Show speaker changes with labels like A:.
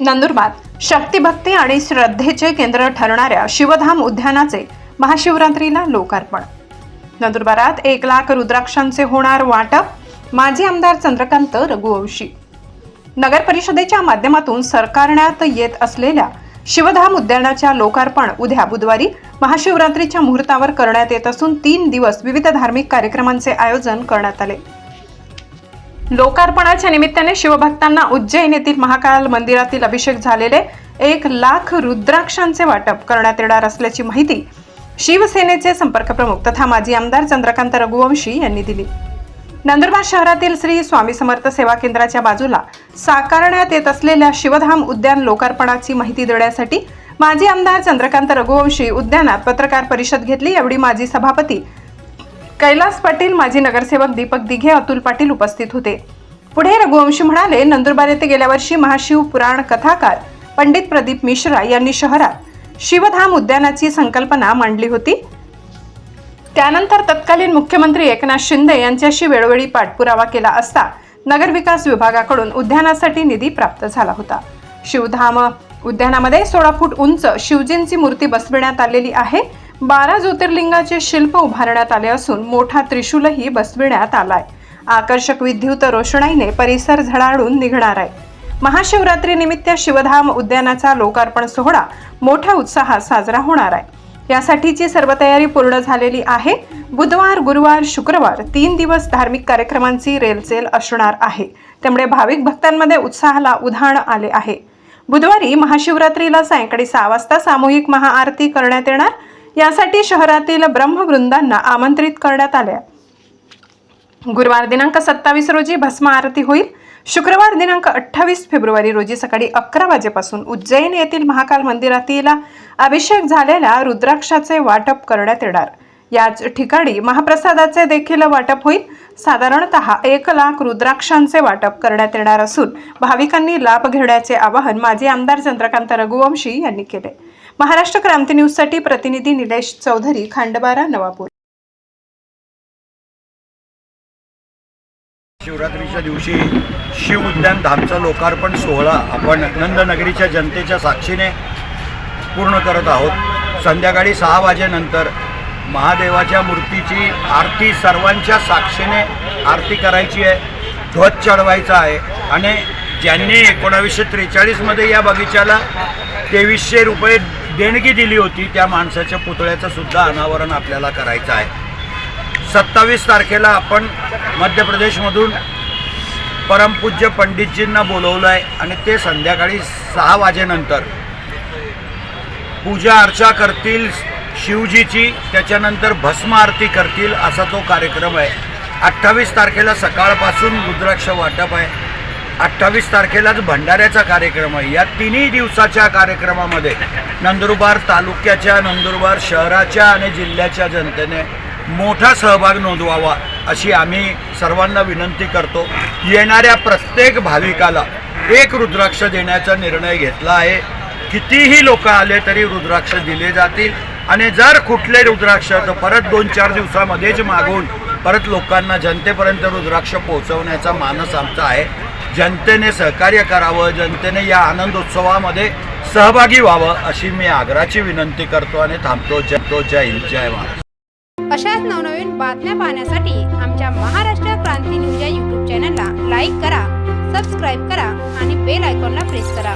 A: नंदुरबार. शक्तिभक्ती आणि श्रद्धेचे केंद्र ठरणाऱ्या शिवधाम उद्यानाचे महाशिवरात्रीला लोकार्पण. नंदुरबारात एक लाख रुद्राक्षांचे होणार वाटप. माजी आमदार चंद्रकांत रघुवंशी. नगर परिषदेच्या माध्यमातून सरकारण्यात येत असलेल्या शिवधाम उद्यानाच्या लोकार्पण उद्या बुधवारी महाशिवरात्रीच्या मुहूर्तावर करण्यात येत असून तीन दिवस विविध धार्मिक कार्यक्रमांचे आयोजन करण्यात आले. लोकार्पणाच्या निमित्ताने शिवभक्तांना उज्जैन येथील महाकाल मंदिरातील अभिषेक झालेले एक लाख रुद्राक्षांचे वाटप करण्यात येणार असल्याची माहिती शिवसेनेचे संपर्क प्रमुख तथा माजी आमदार चंद्रकांत रघुवंशी यांनी दिली. नंदुरबार शहरातील श्री स्वामी समर्थ सेवा केंद्राच्या बाजूला साकारण्यात येत असलेल्या शिवधाम उद्यान लोकार्पणाची माहिती देण्यासाठी माजी आमदार चंद्रकांत रघुवंशी उद्यानात पत्रकार परिषद घेतली यावेळी माजी सभापती कैलास पाटील माजी नगरसेवक दीपक दिघे अतुल पाटील उपस्थित होते. पुढे रघुवंशी म्हणाले नंदुरबार येथे गेल्या वर्षी महाशिव पुराण कथाकार पंडित प्रदीप मिश्रा यांनी शहरात शिवधाम उद्यानाची संकल्पना मांडली होती. त्यानंतर तत्कालीन मुख्यमंत्री एकनाथ शिंदे यांच्याशी वेळोवेळी पाठपुरावा केला असता नगरविकास विभागाकडून उद्यानासाठी निधी प्राप्त झाला होता. शिवधाम उद्यानामध्ये सोळा फूट उंच शिवजींची मूर्ती बसविण्यात आलेली आहे. बारा ज्योतिर्लिंगाचे शिल्प उभारण्यात आले असून मोठा त्रिशूलही बसविण्यात आलाय. आकर्षक विद्युत रोषणाईने परिसर झळाळून निघणार आहे. महाशिवरात्रीनिमित्त शिवधाम उद्यानाचा लोकार्पण सोहळा मोठ्या उत्साहात साजरा होणार आहे. यासाठीची सर्व तयारी पूर्ण झालेली आहे. बुधवार गुरुवार शुक्रवार तीन दिवस धार्मिक कार्यक्रमांची रेलचेल असणार आहे. त्यामुळे भाविक भक्तांमध्ये उत्साहाला उधाण आले आहे. बुधवारी महाशिवरात्रीला सायंकाळी सहा वाजता सामूहिक महाआरती करण्यात येणार. यासाठी शहरातील ब्रह्मवृंदांना आमंत्रित करण्यात आले. गुरुवार दिनांक सत्तावीस रोजी भस्म आरती होईल. शुक्रवार दिनांक अठ्ठावीस फेब्रुवारी रोजी सकाळी अकरा वाजेपासून उज्जैन येथील महाकाल मंदिरातील अभिषेक झालेल्या रुद्राक्षाचे वाटप करण्यात येणार. याच ठिकाणी महाप्रसादाचे देखील वाटप होईल. साधारणतः एक लाख रुद्राक्षांचे वाटप करण्यात येणार असून भाविकांनी लाभ घेण्याचे आवाहन माजी आमदार चंद्रकांत रघुवंशी यांनी केले. महाराष्ट्र क्रांती न्यूजसाठी प्रतिनिधी निलेश चौधरी खांडबारा नवापूर.
B: शिवरात्रीच्या दिवशी शिव उद्यान धामचा लोकार्पण सोहळा आपण नंदनगरीच्या जनतेच्या साक्षीने पूर्ण करत आहोत. संध्याकाळी सहा वाजेनंतर महादेवाच्या मूर्तीची आरती सर्वांच्या साक्षीने आरती करायची आहे. ध्वज चढवायचा आहे आणि ज्यांनी एकोणावीसशे त्रेचाळीसमध्ये या बगीचाला तेवीसशे रुपये देणगी दिली होती त्या माणसाच्या पुतळ्याचं सुद्धा अनावरण आपल्याला करायचं आहे. सत्तावीस तारखेला आपण मध्य प्रदेशमधून परमपूज्य पंडितजींना बोलवलं आहे आणि ते संध्याकाळी सहा वाजेनंतर पूजा अर्चा करतील शिवजीची त्याच्यानंतर भस्म आरती करतील असा तो कार्यक्रम आहे. अठ्ठावीस तारखेला सकाळपासून रुद्राक्ष वाटप आहे. अठ्ठावीस तारखेलाच भंडाऱ्याचा कार्यक्रम आहे. या तिन्ही दिवसाच्या कार्यक्रमामध्ये नंदुरबार तालुक्याच्या नंदुरबार शहराच्या आणि जिल्ह्याच्या जनतेने मोठा सहभाग नोंदवावा अशी आम्ही सर्वांना विनंती करतो. येणाऱ्या प्रत्येक भाविकाला एक रुद्राक्ष देण्याचा निर्णय घेतला आहे. कितीही लोक आले तरी रुद्राक्ष दिले जातील आणि जर कुठले रुद्राक्ष तर परत दोन चार दिवसामध्येच मागून परत लोकांना जनतेपर्यंत रुद्राक्ष पोहोचवण्याचा मानस आमचा आहे. जनतेने सहकार्य करावं जनतेने या आनंदोत्सवामध्ये सहभागी व्हावं अशी मी आग्राची विनंती करतो आणि थांबतो. जय जय हिंद जय महाराज
C: अशाच नवनवीन बातम्या पाहण्यासाठी आमच्या महाराष्ट्र क्रांती न्यूज या यूट्यूब चॅनलला लाईक करा सबस्क्राईब करा आणि बेल आयकॉनला प्रेस करा.